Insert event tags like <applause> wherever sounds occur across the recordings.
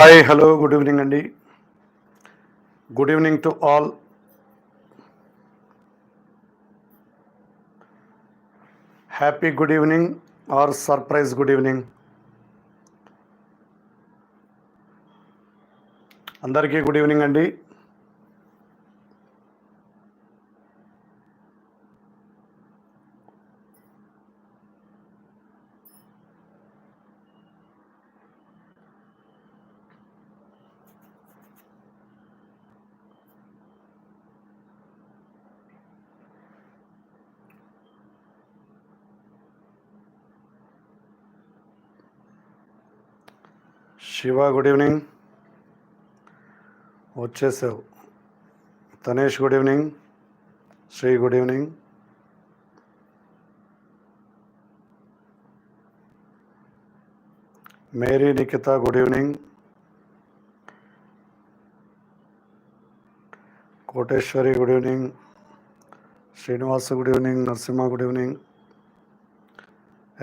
Hi hello good evening అండి good evening to all happy good evening or surprise good evening అందరికీ good evening అండి Shiva good evening వచ్చేసావు Tanesh good evening Sri good evening Mary Nikhita good evening Koteswari good evening Srinivas good evening Narasimha good evening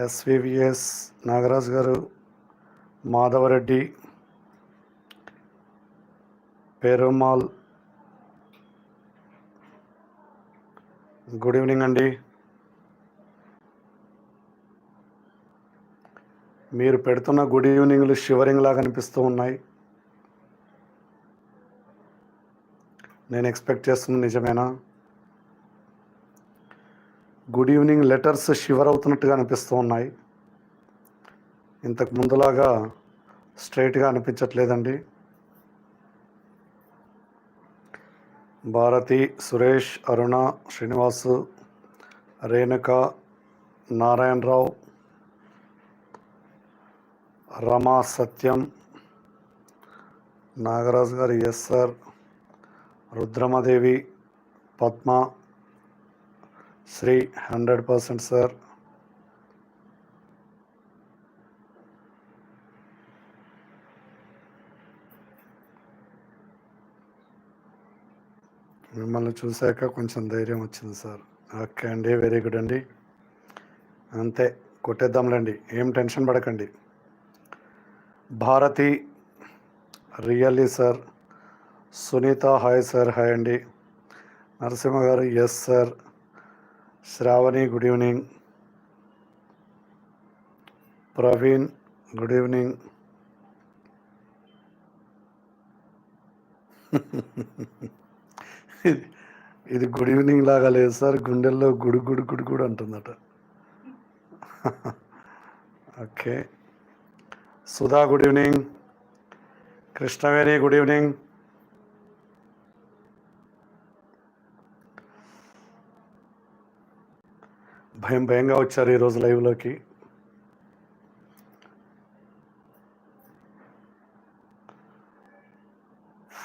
SVVS Nagaraj గారు Madhavareddy పేరుమాల్ good evening అండి మీరు పెడుతున్న good ఈవినింగ్లు shivering లాగా అనిపిస్తూ ఉన్నాయి నేను ఎక్స్పెక్ట్ చేస్తున్నా నిజమేనా గుడ్ ఈవినింగ్ లెటర్స్ షివర్ అవుతున్నట్టుగా అనిపిస్తూ ఉన్నాయి ఇంతకు ముందులాగా స్ట్రైట్గా అనిపించట్లేదండి భారతి సురేష్ అరుణ శ్రీనివాస్ రేణుక నారాయణరావు రమా సత్యం నాగరాజు గారు yes sir Rudramadevi Padma Sri hundred percent sir మిమ్మల్ని చూశాక కొంచెం ధైర్యం వచ్చింది సార్ ఓకే అండి వెరీ గుడ్ అండి అంతే కొట్టేద్దాంలేండి ఏం టెన్షన్ పడకండి Bharathi really sir Sunitha hi sir hi అండి నరసింహ గారు yes sir Sravani good evening Praveen good evening <laughs> ఇది గుడ్ ఈవినింగ్ లాగా లేదు సార్ గుండెల్లో గుడు గుడు గుడు good అంటుందట <laughs> okay Sudha good evening Krishnaveni good evening భయం భయంగా వచ్చారు ఈరోజు లైవ్లోకి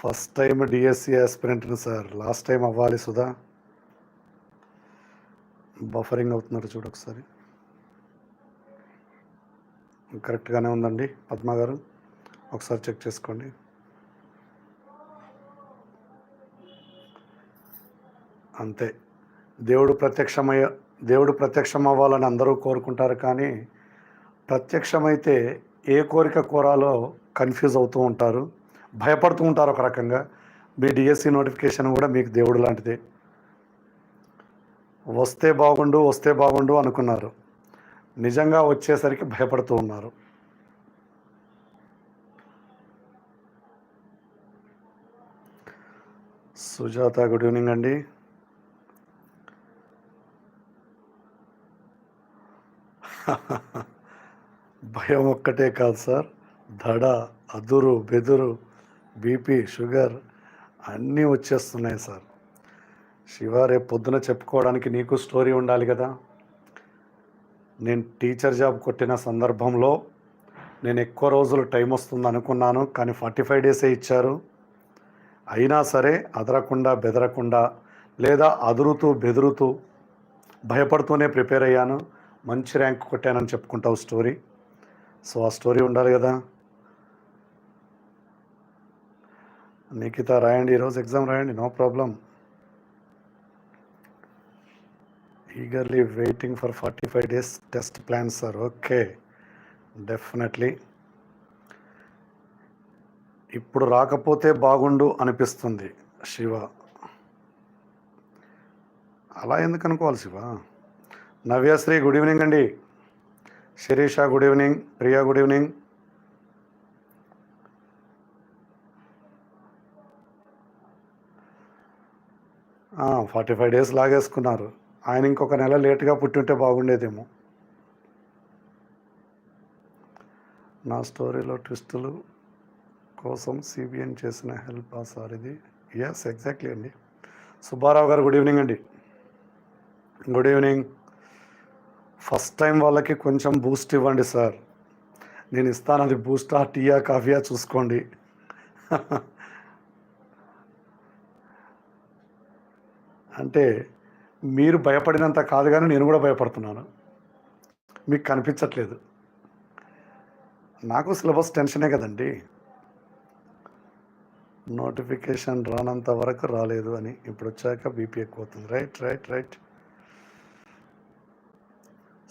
ఫస్ట్ టైం డిఎస్సి ఆస్పిరెంట్ని సార్ లాస్ట్ టైం అవ్వాలి సుధా బఫరింగ్ అవుతున్నారు చూడు ఒకసారి కరెక్ట్గానే ఉందండి పద్మ గారు ఒకసారి చెక్ చేసుకోండి అంతే దేవుడు ప్రత్యక్షమయ్య దేవుడు ప్రత్యక్షం అవ్వాలని అందరూ కోరుకుంటారు కానీ ప్రత్యక్షమైతే ఏ కోరిక కోరాలో కన్ఫ్యూజ్ అవుతూ ఉంటారు భయపడుతూ ఉంటారు ఒక రకంగా మీ డిఎస్సి నోటిఫికేషన్ కూడా మీకు దేవుడు లాంటిదే వస్తే బాగుండు వస్తే బాగుండు అనుకున్నారు నిజంగా వచ్చేసరికి భయపడుతూ ఉన్నారు సుజాత గుడ్ ఈవినింగ్ అండి <laughs> భయం ఒక్కటే కాదు సార్ దడ అదురు బెదురు బీపీ షుగర్ అన్నీ వచ్చేస్తున్నాయి సార్ శివ రేపు పొద్దున చెప్పుకోవడానికి నీకు స్టోరీ ఉండాలి కదా నేను టీచర్ జాబ్ కొట్టిన సందర్భంలో నేను ఎక్కువ రోజులు టైం వస్తుంది అనుకున్నాను కానీ ఫార్టీ ఫైవ్ డేసే ఇచ్చారు అయినా సరే అదరకుండా బెదరకుండా లేదా అదురుతూ బెదురుతూ భయపడుతూనే ప్రిపేర్ అయ్యాను మంచి ర్యాంక్ కొట్టానని చెప్పుకుంటావు స్టోరీ సో ఆ స్టోరీ ఉండాలి కదా నిఖిత రాయండి ఈరోజు ఎగ్జామ్ రాయండి no problem eagerly waiting for forty five days test plan sir okay definitely ఇప్పుడు రాకపోతే బాగుండు అనిపిస్తుంది శివ అలా ఎందుకు అనుకోవాలి శివ నవ్యశ్రీ గుడ్ ఈవినింగ్ అండి Sireesha good evening Priya good evening forty five days లాగేసుకున్నారు ఆయన ఇంకొక నెల పుట్టి పుట్టింటే బాగుండేదేమో నా స్టోరీలో ట్విస్టులు కోసం సిబిఎన్ చేసిన హెల్ప్ సార్ ఇది ఎస్ ఎగ్జాక్ట్లీ అండి సుబ్బారావు గారు గుడ్ ఈవినింగ్ అండి గుడ్ ఈవినింగ్ ఫస్ట్ టైం వాళ్ళకి కొంచెం బూస్ట్ ఇవ్వండి సార్ నేను ఇస్తాను అది బూస్టా టీయా కాఫీయా చూసుకోండి <laughs> అంటే మీరు భయపడినంత కాదు కానీ నేను కూడా భయపడుతున్నాను మీకు కనిపించట్లేదు నాకు సిలబస్ టెన్షనే కదండి నోటిఫికేషన్ రానంత వరకు రాలేదు అని ఇప్పుడు వచ్చాక బీపీ ఎక్కువ అవుతుంది right right right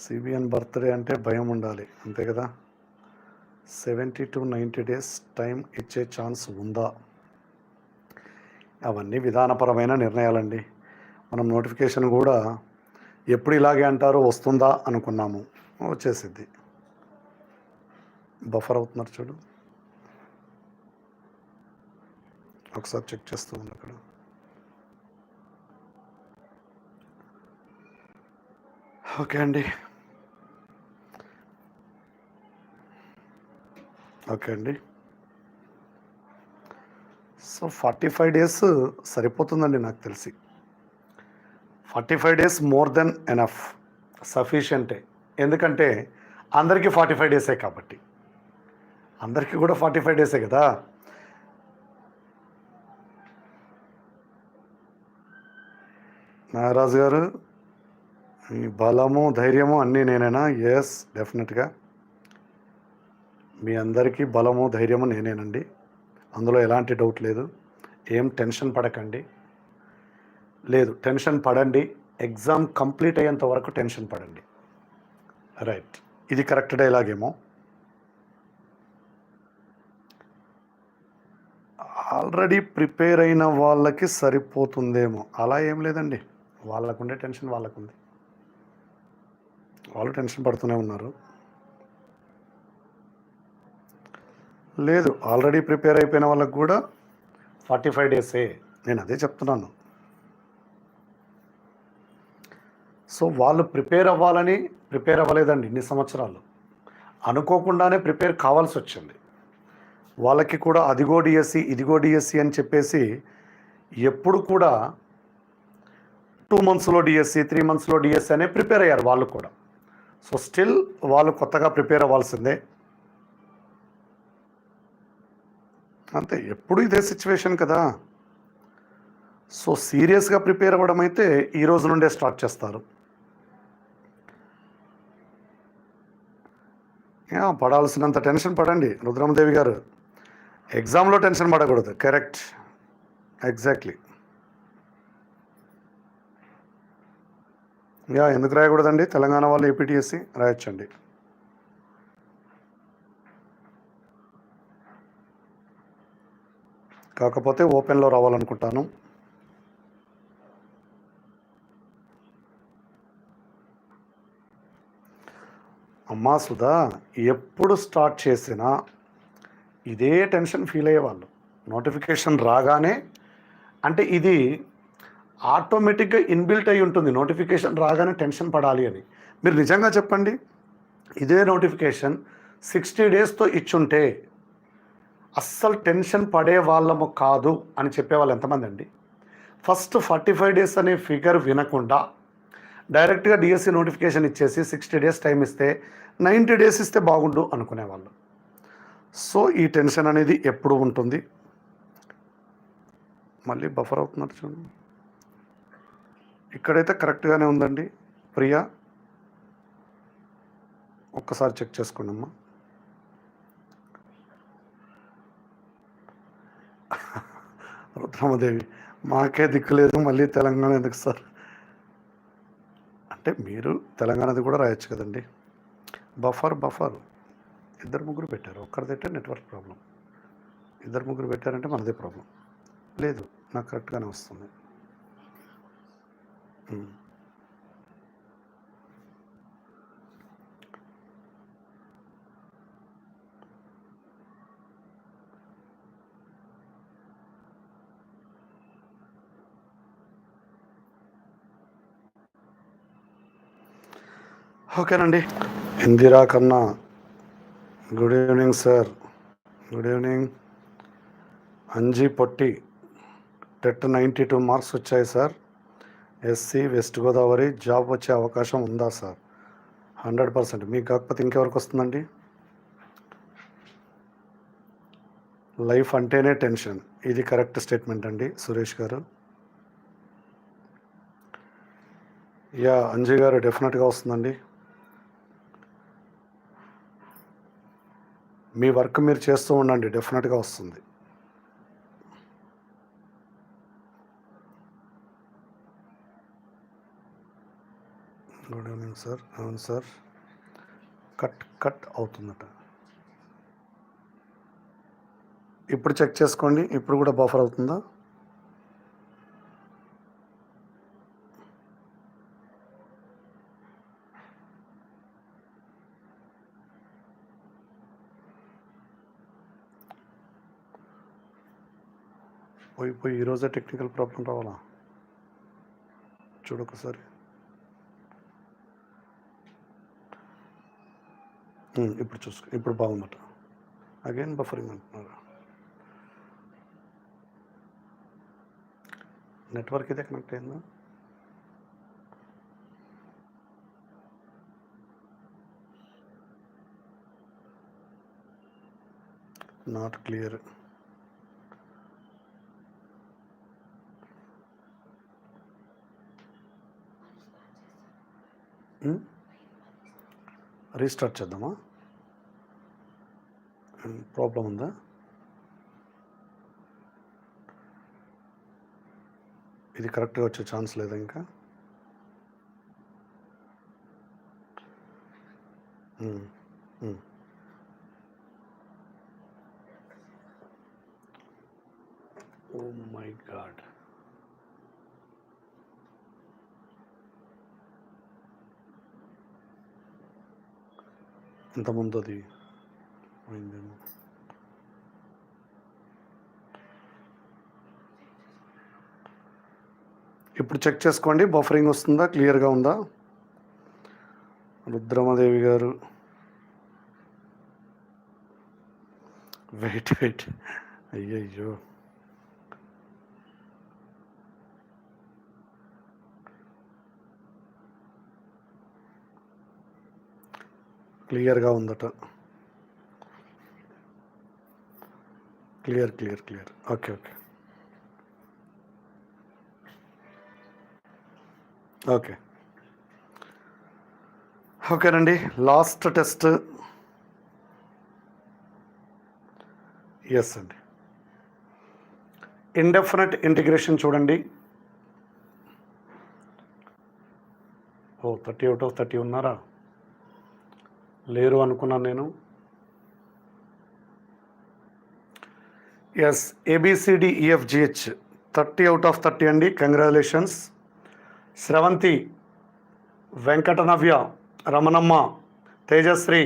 CBN birthday అంటే భయం ఉండాలి అంతే కదా seventy two ninety days time ఇచ్చే ఛాన్స్ ఉందా అవన్నీ విధానపరమైన నిర్ణయాలండి మనం నోటిఫికేషన్ కూడా ఎప్పుడు ఇలాగే అంటారో వస్తుందా అనుకున్నాము వచ్చేసిద్ది బఫర్ అవుతున్నారు చూడు ఒకసారి చెక్ చేస్తూ ఉంది అక్కడ ఓకే అండి ఓకే అండి సో ఫార్టీ ఫైవ్ డేస్ సరిపోతుందండి నాకు తెలిసి forty five days more than enough సఫిషియంటే ఎందుకంటే అందరికీ ఫార్టీ ఫైవ్ డేసే కాబట్టి అందరికీ కూడా ఫార్టీ ఫైవ్ డేసే కదా నాగరాజు గారు మీ బలము ధైర్యము అన్నీ నేనేనా ఎస్ డెఫినెట్గా మీ అందరికీ బలము ధైర్యము నేనేనండి అందులో ఎలాంటి డౌట్ లేదు ఏం టెన్షన్ పడకండి లేదు టెన్షన్ పడండి ఎగ్జామ్ కంప్లీట్ అయ్యేంత వరకు టెన్షన్ పడండి రైట్ ఇది కరెక్ట్ డైలాగ్ ఏమో ఆల్రెడీ ప్రిపేర్ అయిన వాళ్ళకి సరిపోతుందేమో అలా ఏం లేదండి వాళ్ళకుండే టెన్షన్ వాళ్ళకుంది వాళ్ళు టెన్షన్ పడుతూనే ఉన్నారు లేదు ఆల్రెడీ ప్రిపేర్ అయిపోయిన వాళ్ళకు కూడా ఫార్టీ ఫైవ్ డేసే నేను అదే చెప్తున్నాను సో వాళ్ళు ప్రిపేర్ అవ్వాలని ప్రిపేర్ అవ్వలేదండి ఇన్ని సంవత్సరాలు అనుకోకుండానే ప్రిపేర్ కావాల్సి వచ్చింది వాళ్ళకి కూడా అదిగో డిఎస్సి ఇదిగో డిఎస్సి అని చెప్పేసి ఎప్పుడు కూడా టూ మంత్స్లో డిఎస్సి త్రీ మంత్స్లో డిఎస్సి అనే ప్రిపేర్ అయ్యారు వాళ్ళు కూడా సో స్టిల్ వాళ్ళు కొత్తగా ప్రిపేర్ అవ్వాల్సిందే అంతే ఎప్పుడు ఇదే సిచ్యువేషన్ కదా సో సీరియస్గా ప్రిపేర్ అవ్వడం అయితే ఈ రోజు నుండే స్టార్ట్ చేస్తారు పడాల్సినంత టెన్షన్ పడండి రుద్రమదేవి గారు ఎగ్జామ్లో టెన్షన్ పడకూడదు కరెక్ట్ ఎగ్జాక్ట్లీ యా ఎందుకు రాయకూడదండి తెలంగాణ వాళ్ళు ఏపీటీఎస్సి రాయొచ్చండి కాకపోతే ఓపెన్లో రావాలనుకుంటాను అమ్మా సుధా ఎప్పుడు స్టార్ట్ చేసినా ఇదే టెన్షన్ ఫీల్ అయ్యేవాళ్ళు నోటిఫికేషన్ రాగానే అంటే ఇది ఆటోమేటిక్గా ఇన్బిల్ట్ అయి ఉంటుంది నోటిఫికేషన్ రాగానే టెన్షన్ పడాలి అని మీరు నిజంగా చెప్పండి ఇదే నోటిఫికేషన్ సిక్స్టీ డేస్తో ఇచ్చుంటే అస్సలు టెన్షన్ పడే వాళ్ళము కాదు అని చెప్పేవాళ్ళు ఎంతమంది అండి ఫస్ట్ ఫార్టీ ఫైవ్ డేస్ అనే ఫిగర్ వినకుండా డైరెక్ట్గా డిఎస్సి e నోటిఫికేషన్ ఇచ్చేసి సిక్స్టీ డేస్ టైం ఇస్తే నైంటీ డేస్ ఇస్తే బాగుండు అనుకునేవాళ్ళు సో ఈ టెన్షన్ అనేది ఎప్పుడు ఉంటుంది మళ్ళీ బఫర్ అవుతున్నారు చూడండి ఇక్కడైతే కరెక్ట్గానే ఉందండి ప్రియా ఒక్కసారి చెక్ చేసుకోండి అమ్మా <laughs> రుద్రమదేవి మాకే దిక్కు లేదు మళ్ళీ తెలంగాణ ఎందుకు సార్ అంటే మీరు తెలంగాణది కూడా రాయొచ్చు కదండి బఫర్ బఫర్ ఇద్దరు ముగ్గురు పెట్టారు ఒక్కరిదైతే నెట్వర్క్ ప్రాబ్లం ఇద్దరు ముగ్గురు పెట్టారంటే మనదే ప్రాబ్లం లేదు నాకు కరెక్ట్గానే వస్తుంది ఓకేనండి ఇందిరా కన్నా good evening sir good evening Anji Potti TET ninety two marks వచ్చాయి sir SC west Godavari job వచ్చే అవకాశం ఉందా సార్ హండ్రెడ్ పర్సెంట్ మీకు కాకపోతే ఇంకెవరికి వస్తుందండి లైఫ్ అంటేనే టెన్షన్ ఇది కరెక్ట్ స్టేట్మెంట్ అండి సురేష్ గారు యా అంజయ్ గారు డెఫినెట్గా వస్తుందండి మీ వర్క్ మీరు చేస్తూ ఉండండి డెఫినెట్గా వస్తుంది గుడ్ ఈవినింగ్ సార్ అవును సార్ కట్ కట్ అవుతుందట ఇప్పుడు చెక్ చేసుకోండి ఇప్పుడు కూడా బఫర్ అవుతుందా పోయి పోయి ఈరోజే టెక్నికల్ ప్రాబ్లం రావాలా చూడొకసారి ఇప్పుడు చూసుకో ఇప్పుడు బాగుందట అగైన్ బఫరింగ్ అంటున్నారు నెట్వర్క్ ఇదే కనెక్ట్ అయిందా నాట్ క్లియర్ రీస్టార్ట్ చేద్దామా ప్రాబ్లం ఉందా ఇది కరెక్ట్గా వచ్చే ఛాన్స్ లేదా ఇంకా ఓ మై గాడ్ ముందు అది ఇప్పుడు చెక్ చేసుకోండి బఫరింగ్ వస్తుందా క్లియర్గా ఉందా రుద్రమదేవి గారు వెయిట్ వెయిట్ అయ్యయ్యో క్లియర్గా ఉందట clear clear clear okay okay okay ఓకేనండి లాస్ట్ టెస్ట్ ఎస్ అండి ఇండెఫినెట్ ఇంటిగ్రేషన్ చూడండి oh thirty out of thirty ఉన్నారా లేరు అనుకున్నాను నేను yes ABCDEFGH e thirty out of thirty అండి congratulations Sravanthi Venkata Navya Ramanamma Tejasri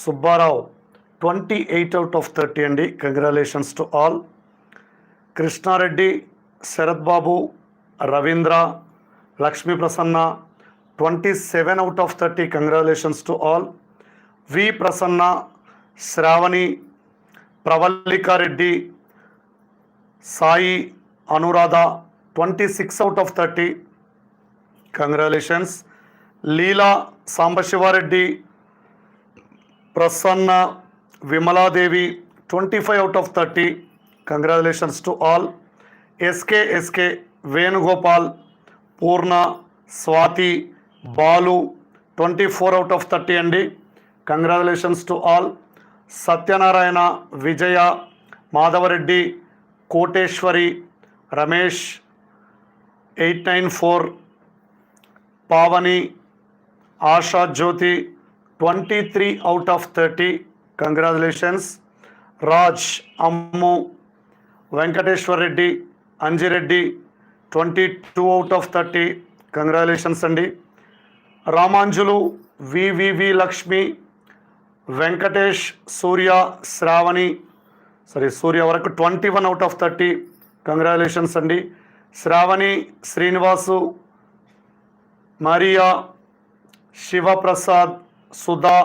Subbarao twenty eight out of thirty అండి congratulations to all Krishna Reddy Sarath Babu Ravindra Lakshmi Prasanna twenty seven out of thirty congratulations to all V Prasanna Sravani Pravallika Reddy Sai Anuradha twenty six out of thirty congratulations Leela Sambasiva Reddy Prasanna Vimala Devi twenty five out of thirty congratulations to all SK SK Venugopal Purna Swathi Balu twenty four out of thirty అండి Congratulations to all. Satyanarayana, Vijaya, Madhavareddy, Koteshwari, Ramesh, 894, Pavani, Asha Jyoti, 23 out of 30. Congratulations. Raj, Ammu, Venkateshwar Reddy, Anji Reddy, 22 out of 30. Congratulations, Andy. Ramanjulu, VVV Lakshmi, Venkatesh Surya Sravani sorry Surya వరకు twenty one out of thirty congratulations అండి Sravani Srinivasu Maria Sivaprasad Sudha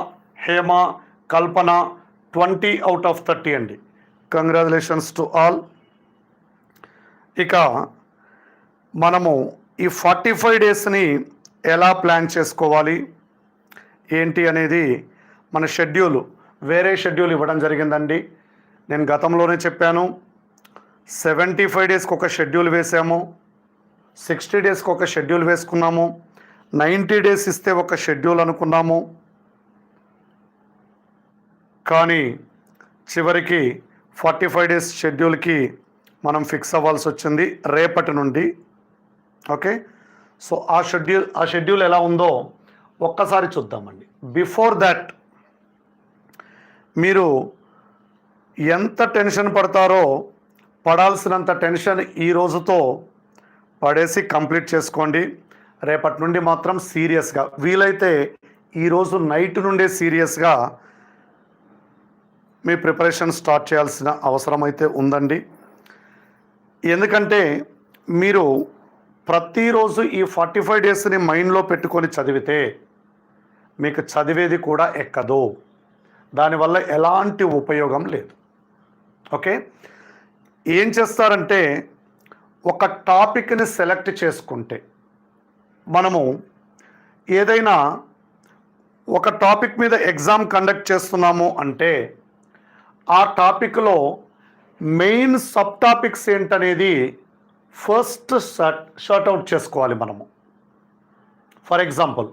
Hema Kalpana twenty out of thirty అండి congratulations to all ఇక మనము ఈ forty five డేస్ని ఎలా plan చేసుకోవాలి ఏంటి అనేది మన షెడ్యూలు వేరే షెడ్యూల్ ఇవ్వడం జరిగిందండి నేను గతంలోనే చెప్పాను సెవెంటీ ఫైవ్ డేస్కి ఒక షెడ్యూల్ వేసాము సిక్స్టీ డేస్కి ఒక షెడ్యూల్ వేసుకున్నాము నైంటీ డేస్ ఇస్తే ఒక షెడ్యూల్ అనుకున్నాము కానీ చివరికి ఫార్టీ ఫైవ్ డేస్ షెడ్యూల్కి మనం ఫిక్స్ అవ్వాల్సి వచ్చింది రేపటి నుండి ఓకే సో ఆ షెడ్యూల్ ఆ షెడ్యూల్ ఎలా ఉందో ఒక్కసారి చూద్దామండి బిఫోర్ దాట్ మీరు ఎంత టెన్షన్ పడతారో పడాల్సినంత టెన్షన్ ఈ రోజుతో పడేసి కంప్లీట్ చేసుకోండి రేపటి నుండి మాత్రం సీరియస్గా వీలైతే ఈరోజు నైట్ నుండే సీరియస్గా మీ ప్రిపరేషన్ స్టార్ట్ చేయాల్సిన అవసరం అయితే ఉందండి ఎందుకంటే మీరు ప్రతిరోజు ఈ ఫార్టీ ఫైవ్ డేస్ని మైండ్లో పెట్టుకొని చదివితే మీకు చదివేది కూడా ఎక్కదు దానివల్ల ఎలాంటి ఉపయోగం లేదు ఓకే ఏం చేస్తారంటే ఒక టాపిక్ని సెలెక్ట్ చేసుకుంటే మనము ఏదైనా ఒక టాపిక్ మీద ఎగ్జామ్ కండక్ట్ చేస్తున్నాము అంటే ఆ టాపిక్లో మెయిన్ సబ్ టాపిక్స్ ఏంటనేది ఫస్ట్ షర్ట్ షర్ట్అవుట్ చేసుకోవాలి మనము ఫర్ ఎగ్జాంపుల్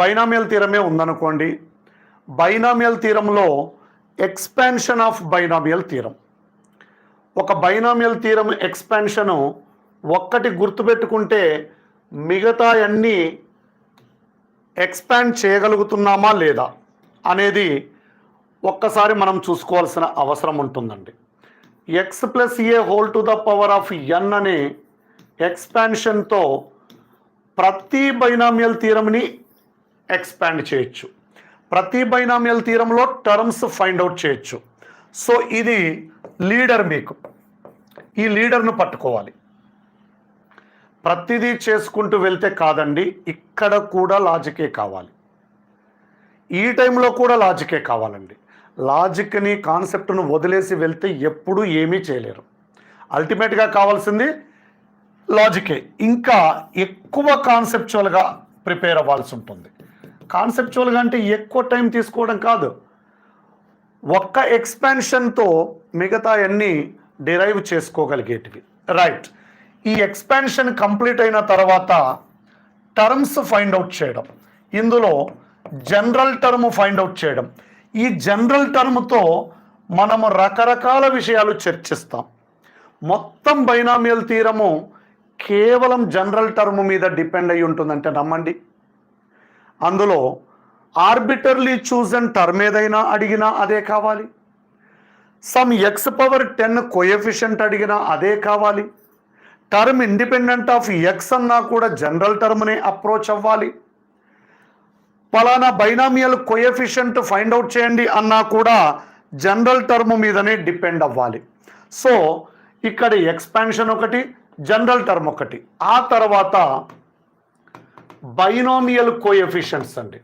బైనామియల్ తీరమే ఉందనుకోండి బైనామియల్ తీరంలో ఎక్స్పాన్షన్ ఆఫ్ బైనామియల్ తీరం ఒక బైనామియల్ తీరం ఎక్స్పాన్షను ఒక్కటి గుర్తుపెట్టుకుంటే మిగతా అన్నీ ఎక్స్పాండ్ చేయగలుగుతున్నామా లేదా అనేది ఒక్కసారి మనం చూసుకోవాల్సిన అవసరం ఉంటుందండి x plus a whole to the power of n అనే ఎక్స్పాన్షన్తో ప్రతి బైనామియల్ తీరంని ఎక్స్పాండ్ చేయొచ్చు ప్రతి బైనామియల్ తీరంలో టర్మ్స్ ఫైండ్ అవుట్ చేయొచ్చు సో ఇది లీడర్ మీకు ఈ లీడర్ను పట్టుకోవాలి ప్రతిదీ చేసుకుంటూ వెళ్తే కాదండి ఇక్కడ కూడా లాజికే కావాలి ఈ టైంలో కూడా లాజికే కావాలండి లాజిక్ని కాన్సెప్ట్ను వదిలేసి వెళ్తే ఎప్పుడూ ఏమీ చేయలేరు అల్టిమేట్గా కావాల్సింది లాజికే ఇంకా ఎక్కువ కాన్సెప్చువల్గా ప్రిపేర్ అవ్వాల్సి ఉంటుంది కాన్సెప్చువల్గా అంటే ఎక్కువ టైం తీసుకోవడం కాదు ఒక్క ఎక్స్పాన్షన్తో మిగతా అన్నీ డిరైవ్ చేసుకోగలిగేటివి రైట్ ఈ ఎక్స్పాన్షన్ కంప్లీట్ అయిన తర్వాత టర్మ్స్ ఫైండ్ అవుట్ చేయడం ఇందులో జనరల్ టర్మ్ ఫైండ్ అవుట్ చేయడం ఈ జనరల్ టర్మ్తో మనము రకరకాల విషయాలు చర్చిస్తాం మొత్తం బైనామియల్ తీరము కేవలం జనరల్ టర్మ్ మీద డిపెండ్ అయి ఉంటుందంటే నమ్మండి అందులో ఆర్బిటర్లీ అండ్ టర్మ్ ఏదైనా అడిగినా అదే కావాలి some x power ten coefficient అడిగినా అదే కావాలి టర్మ్ ఇండిపెండెంట్ ఆఫ్ ఎక్స్ అన్నా కూడా జనరల్ టర్మ్నే అప్రోచ్ అవ్వాలి పలానా బైనామియల్ కోఎఫిషియంట్ ఫైండ్ అవుట్ చేయండి అన్నా కూడా జనరల్ టర్మ్ మీదనే డిపెండ్ అవ్వాలి సో ఇక్కడ ఎక్స్పాన్షన్ ఒకటి జనరల్ టర్మ్ ఒకటి ఆ తర్వాత బైనోమియల్ కోఎఫిషియన్స్ అండి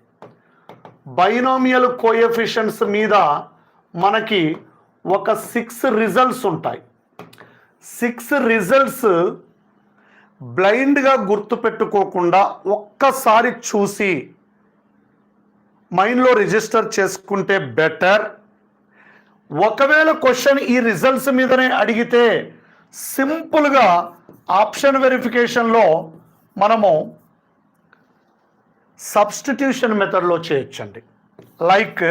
బైనోమియల్ కోఎఫిషియన్స్ మీద మనకి ఒక సిక్స్ రిజల్ట్స్ ఉంటాయి సిక్స్ రిజల్ట్స్ బ్లైండ్గా గుర్తుపెట్టుకోకుండా ఒక్కసారి చూసి మైండ్లో రిజిస్టర్ చేసుకుంటే బెటర్ ఒకవేళ క్వశ్చన్ ఈ రిజల్ట్స్ మీదనే అడిగితే సింపుల్గా ఆప్షన్ వెరిఫికేషన్లో మనము సబ్స్టిట్యూషన్ మెథడ్లో చేయొచ్చండి like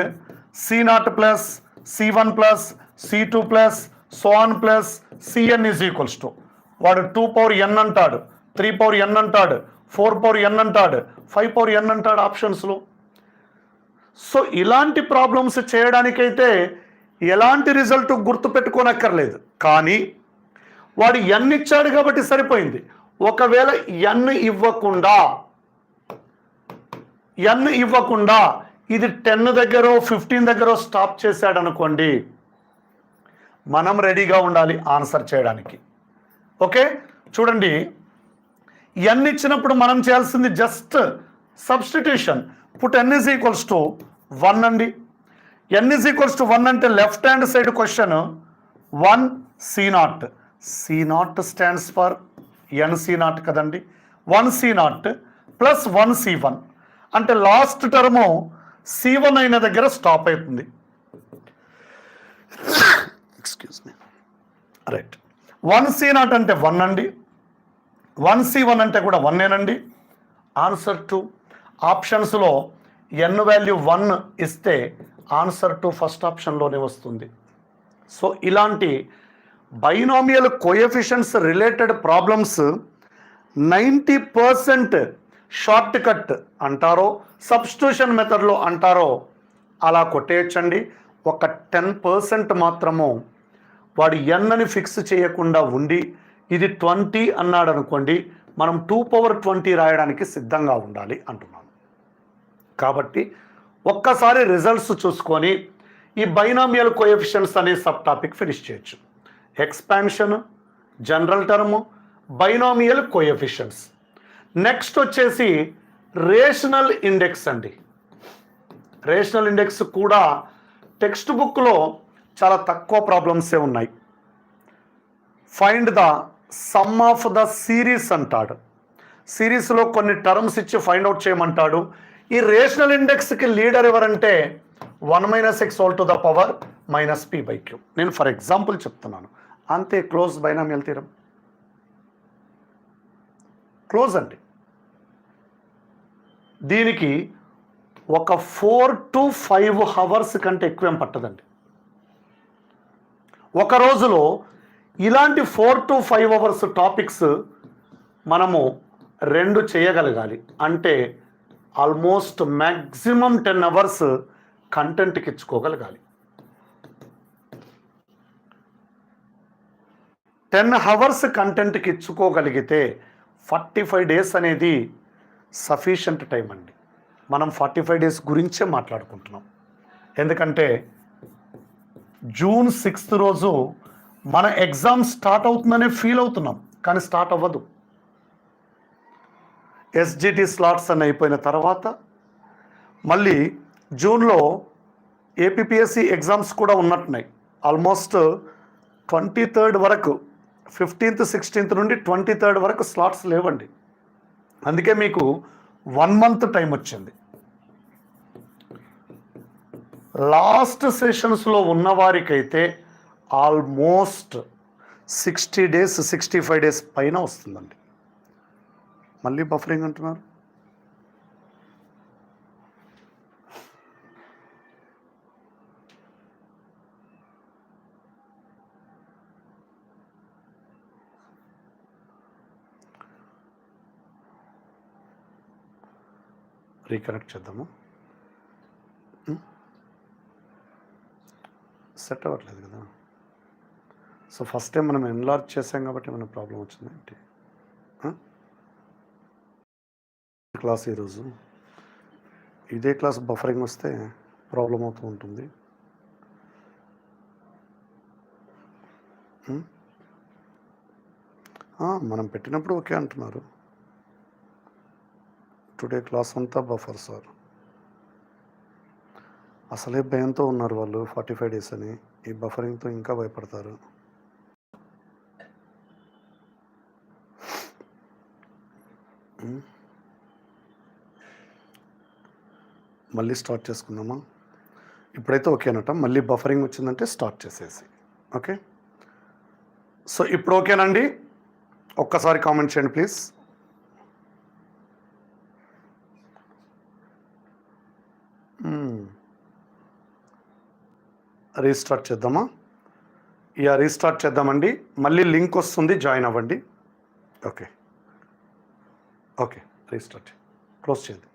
C not plus C one plus C two plus so on plus CN is equals to వాడు టూ పవర్ ఎన్ అంటాడు త్రీ పవర్ ఎన్ అంటాడు ఫోర్ పవర్ ఎన్ అంటాడు ఫైవ్ పవర్ ఎన్ అంటాడు ఆప్షన్స్లో సో ఇలాంటి ప్రాబ్లమ్స్ చేయడానికైతే ఎలాంటి రిజల్ట్ గుర్తుపెట్టుకోనక్కర్లేదు కానీ వాడు ఎన్ ఇచ్చాడు కాబట్టి సరిపోయింది ఒకవేళ ఎన్ ఇవ్వకుండా ఎన్ ఇవ్వకుండా ఇది టెన్ దగ్గర ఫిఫ్టీన్ దగ్గర స్టాప్ చేశాడు అనుకోండి మనం రెడీగా ఉండాలి ఆన్సర్ చేయడానికి ఓకే చూడండి ఎన్ ఇచ్చినప్పుడు మనం చేయాల్సింది just substitution put n is equals to one అండి n is equals to one అంటే left hand side question one C not C not stands for n C not కదండి one C not plus one C one అంటే last term C one అయిన దగ్గర stop అవుతుంది excuse me right one C not అంటే one అండి one C one అంటే కూడా వన్నేనండి ఆన్సర్ టు ఆప్షన్స్లో ఎన్ వాల్యూ వన్ ఇస్తే ఆన్సర్ టు ఫస్ట్ ఆప్షన్లోనే వస్తుంది సో ఇలాంటి binomial coefficients related problems ninety percent short cut అంటారో సబ్స్టిట్యూషన్ మెథడ్లో అంటారో అలా కొట్టేయచ్చండి ఒక టెన్ పర్సెంట్ మాత్రము వాడు ఎన్నని ఫిక్స్ చేయకుండా ఉండి ఇది ట్వంటీ అన్నాడు అనుకోండి మనం టూ పవర్ ట్వంటీ రాయడానికి సిద్ధంగా ఉండాలి అంటున్నాను కాబట్టి ఒక్కసారి రిజల్ట్స్ చూసుకొని ఈ బైనామియల్ కోఎఫిషన్స్ అనే సబ్ టాపిక్ ఫినిష్ చేయొచ్చు expansion general term binomial coefficients next వచ్చేసి రేషనల్ ఇండెక్స్ అండి రేషనల్ ఇండెక్స్ కూడా టెక్స్ట్ బుక్లో చాలా తక్కువ ప్రాబ్లమ్సే ఉన్నాయి find the sum of the series అంటాడు సిరీస్లో కొన్ని టర్మ్స్ ఇచ్చి ఫైండ్ అవుట్ చేయమంటాడు ఈ రేషనల్ ఇండెక్స్కి లీడర్ ఎవరంటే one minus x all to the power minus p by q నేను ఫర్ ఎగ్జాంపుల్ చెప్తున్నాను అంతే క్లోజ్ బైనామియల్ తీరం క్లోజ్ అండి దీనికి ఒక ఫోర్ టు ఫైవ్ హవర్స్ కంటే ఎక్కువ ఏం పట్టదండి ఒక రోజులో ఇలాంటి four to five hours topics మనము రెండు చేయగలగాలి అంటే ఆల్మోస్ట్ మ్యాక్సిమం టెన్ అవర్స్ కంటెంట్కి ఇచ్చుకోగలగాలి టెన్ అవర్స్ కంటెంట్కి ఇచ్చుకోగలిగితే ఫార్టీ ఫైవ్ డేస్ అనేది సఫిషియంట్ టైం అండి మనం ఫార్టీ ఫైవ్ డేస్ గురించే మాట్లాడుకుంటున్నాం ఎందుకంటే జూన్ సిక్స్త్ రోజు మన ఎగ్జామ్ స్టార్ట్ అవుతుందనే ఫీల్ అవుతున్నాం కానీ స్టార్ట్ అవ్వదు ఎస్జిటి స్లాట్స్ అని అయిపోయిన తర్వాత మళ్ళీ జూన్లో ఏపీఎస్సి ఎగ్జామ్స్ కూడా ఉన్నట్టున్నాయి ఆల్మోస్ట్ ట్వంటీ థర్డ్ వరకు ఫిఫ్టీన్త్ సిక్స్టీన్త్ నుండి ట్వంటీ థర్డ్ వరకు స్లాట్స్ లేవండి అందుకే మీకు వన్ మంత్ టైం వచ్చింది లాస్ట్ సెషన్స్లో ఉన్నవారికైతే almost sixty days sixty five days పైన వస్తుందండి మళ్ళీ బఫరింగ్ అంటున్నారు రీకనెక్ట్ చేద్దాము సెట్ అవ్వట్లేదు కదా సో ఫస్ట్ టైం మనం ఎన్లార్జ్ చేసాం కాబట్టి మన ప్రాబ్లం వచ్చింది ఏంటి క్లాస్ ఈరోజు ఇదే క్లాస్ బఫరింగ్ వస్తే ప్రాబ్లం అవుతూ ఉంటుంది మనం పెట్టినప్పుడు ఓకే అంటున్నారు టుడే క్లాస్ అంతా బఫర్ సార్ అసలే భయంతో ఉన్నారు వాళ్ళు ఫార్టీ ఫైవ్ డేస్ అని ఈ బఫరింగ్తో ఇంకా భయపడతారు మళ్ళీ స్టార్ట్ చేసుకుందామా ఇప్పుడైతే ఓకే అనట మళ్ళీ బఫరింగ్ వచ్చిందంటే స్టార్ట్ చేసేసి ఓకే సో ఇప్పుడు ఓకేనండి ఒక్కసారి కామెంట్ చేయండి ప్లీజ్ రీస్టార్ట్ చేద్దామా ఇక రీస్టార్ట్ చేద్దామండి మళ్ళీ లింక్ వస్తుంది జాయిన్ అవ్వండి ఓకే ఓకే రీస్టార్ట్ క్లోజ్ చేయండి